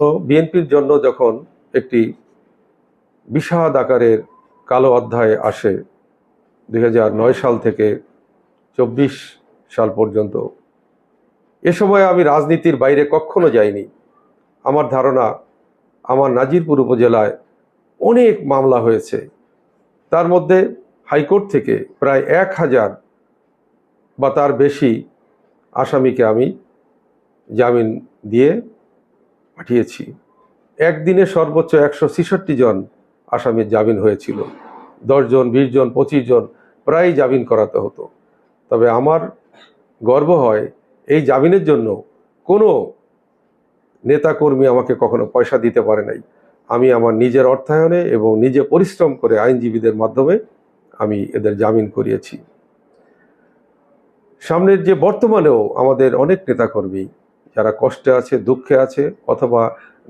তো বিএনপির জন্য যখন একটি বিষাদ আকারের কালো অধ্যায় আসে দু হাজার নয় সাল থেকে চব্বিশ সাল পর্যন্ত, এ সময় আমি রাজনীতির বাইরে কখনো যাইনি। আমার ধারণা, আমার নাজিরপুর উপজেলায় অনেক মামলা হয়েছে। তার মধ্যে হাইকোর্ট থেকে প্রায় এক হাজার বা তার বেশি আসামিকে আমি জামিন দিয়ে পাঠিয়েছি। একদিনে সর্বোচ্চ একশো ছেষট্টি জন আসামির জামিন হয়েছিল। দশজন বিশ জন, পঁচিশ জন প্রায় জামিন করাতে হতো। তবে আমার গর্ব হয়, এই জামিনের জন্য কোনো নেতাকর্মী আমাকে কখনো পয়সা দিতে পারে নাই। আমি আমার নিজের অর্থায়নে এবং নিজে পরিশ্রম করে আইনজীবীদের মাধ্যমে আমি এদের জামিন করিয়েছি। সামনের যে বর্তমানেও আমাদের অনেক নেতাকর্মী যারা কষ্টে আছে, দুঃখে আছে অথবা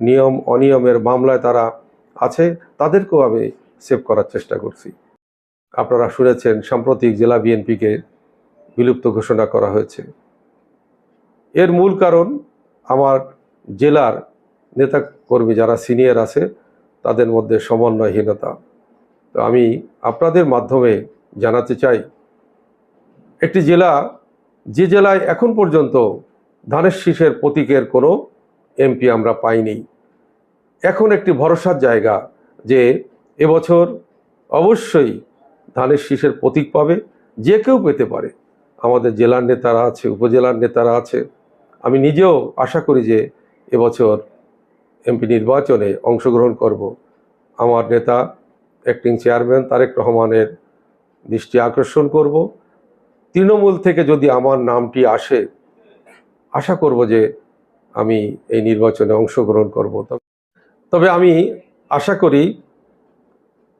নিয়ম, অনিয়মের মামলায় তারা আছে, তাদেরকেও আমি সেভ করার চেষ্টা করছি। আপনারা শুনেছেন, সাম্প্রতিক জেলা বিএনপিকে বিলুপ্ত ঘোষণা করা হয়েছে। এর মূল কারণ আমার জেলার নেতাকর্মী যারা সিনিয়র আছে, তাদের মধ্যে সমন্বয়হীনতা। তো আমি আপনাদের মাধ্যমে জানাতে চাই, একটি জেলা, যে জেলায় এখন পর্যন্ত ধানের শীষের প্রতীকের কোনো এমপি আমরা পাইনি। এখন একটি ভরসার জায়গা যে এবছর অবশ্যই ধানের শীষের প্রতীক পাবে, যে কেউ পেতে পারে। আমাদের জেলার নেতারা আছে, উপজেলার নেতারা আছে। আমি নিজেও আশা করি যে এবছর এমপি নির্বাচনে অংশগ্রহণ করব। আমার নেতা অ্যাক্টিং চেয়ারম্যান তারেক রহমানের দৃষ্টি আকর্ষণ করব। তৃণমূল থেকে যদি আমার নামটি আসে আশা করব যে আমি এই নির্বাচনে অংশগ্রহণ করব। তবে- আমি আশা করি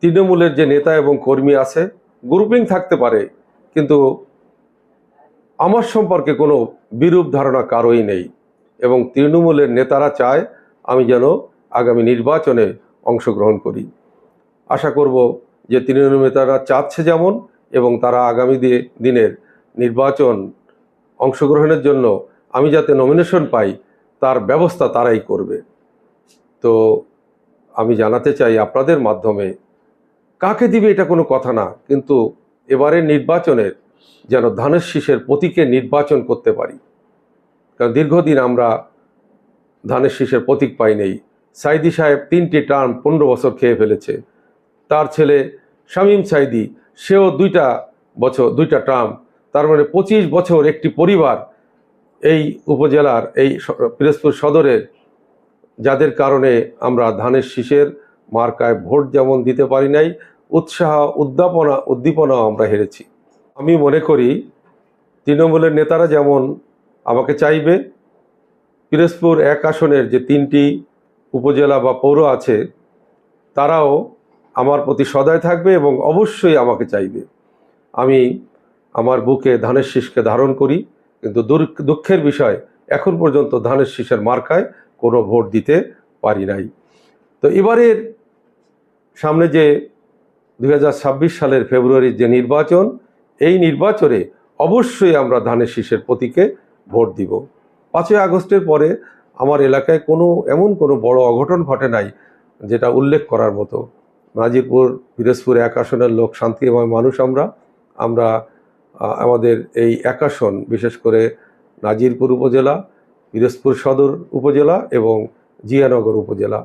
তৃণমূলের যে নেতা এবং কর্মী আছে গ্রুপিং থাকতে পারে, কিন্তু আমার সম্পর্কে কোনো বিরূপ ধারণা কারোই নেই এবং তৃণমূলের নেতারা চায় আমি যেন আগামী নির্বাচনে অংশগ্রহণ করি। আশা করব যে তৃণমূল নেতারা চাচ্ছে যেমন এবং তারা আগামী দিনের নির্বাচন অংশগ্রহণের জন্য আমি যাতে নমিনেশন পাই, তার ব্যবস্থা তারাই করবে। তো আমি জানাতে চাই আপনাদের মাধ্যমে, কাকে দিবে এটা কোনো কথা না, কিন্তু এবারের নির্বাচনের যেন ধানের শীষের প্রতীকে নির্বাচন করতে পারি। কারণ দীর্ঘদিন আমরা ধানের শীষের প্রতীক পাই নেই। সাইদি সাহেব তিনটি টার্ম পনেরো বছর খেয়ে ফেলেছে। তার ছেলে শামীম সাইদি, সেও দুইটা বছর, দুইটা টার্ম, তার মানে পঁচিশ বছর একটি পরিবার এই উপজেলার, এই পিরোজপুর সদরের যাদের কারণে আমরা ধানের শীষের মার্কায় ভোট যেমন দিতে পারি নাই, উৎসাহ উদ্যাপনা উদ্দীপনাও আমরা হেরেছি। আমি মনে করি তৃণমূলের নেতারা যেমন আমাকে চাইবে, পিরোজপুর এক আসনের যে তিনটি উপজেলা বা পৌর আছে, তারাও আমার প্রতি সদয় থাকবে এবং অবশ্যই আমাকে চাইবে। আমি আমার বুকে ধানের শীষকে ধারণ করি। কিন্তু দুঃখের বিষয়, এখন পর্যন্ত ধানের শীষের মার্কায় কোনো ভোট দিতে পারি নাই। তো এবারের সামনে যে দু হাজার ছাব্বিশ সালের ফেব্রুয়ারির যে নির্বাচন, এই নির্বাচনে অবশ্যই আমরা ধানের শীষের প্রতীকে ভোট দিব। পাঁচই আগস্টের পরে আমার এলাকায় কোনো, এমন কোনো বড় অঘটন ঘটে নাই যেটা উল্লেখ করার মতো। নাজিরপুর, পিরোজপুর এক আসনের লোক, শান্তিময় মানুষ আমরা আমরা আমাদের এই এক আসন, বিশেষ করে নাজিরপুর উপজেলা, পিরোজপুর সদর উপজেলা এবং জিয়ানগর উপজেলা।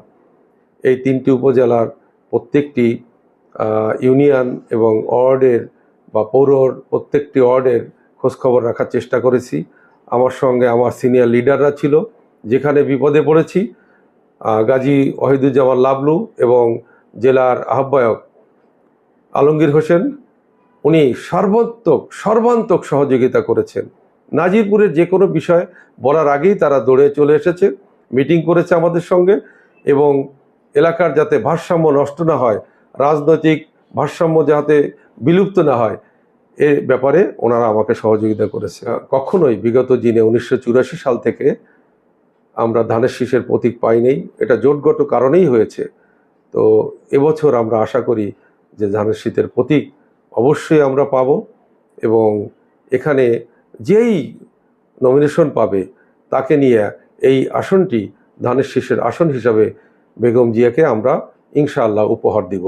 এই তিনটি উপজেলার প্রত্যেকটি ইউনিয়ন এবং ওয়ার্ডের বা পৌরর প্রত্যেকটি ওয়ার্ডের খোঁজখবর রাখার চেষ্টা করেছি। আমার সঙ্গে আমার সিনিয়র লিডাররা ছিল, যেখানে বিপদে পড়েছি। গাজী ওয়াহিদুজ্জামান লাবলু এবং জেলার আহ্বায়ক আলমগীর হোসেন উনি সর্বাত্মক সর্বান্তক সহযোগিতা করেছেন। নাজিরপুরের যে কোনো বিষয় বলার আগেই তারা দৌড়ে চলে এসেছে, মিটিং করেছে আমাদের সঙ্গে এবং এলাকার যাতে ভারসাম্য নষ্ট না হয়, রাজনৈতিক ভারসাম্য যাতে বিলুপ্ত না হয়, এ ব্যাপারে ওনারা আমাকে সহযোগিতা করেছে। কখনোই বিগত দিনে উনিশশো চুরাশি সাল থেকে আমরা ধানের শীষের প্রতীক পাই নেই, এটা জোটগত কারণেই হয়েছে। তো এবছর আমরা আশা করি যে ধানের শীতের প্রতীক অবশ্যই আমরা পাব এবং এখানে যেই নমিনেশন পাবে, তাকে নিয়ে এই আসনটি ধানের শীষের আসন হিসাবে বেগম জিয়াকে আমরা ইনশাআল্লাহ উপহার দিব।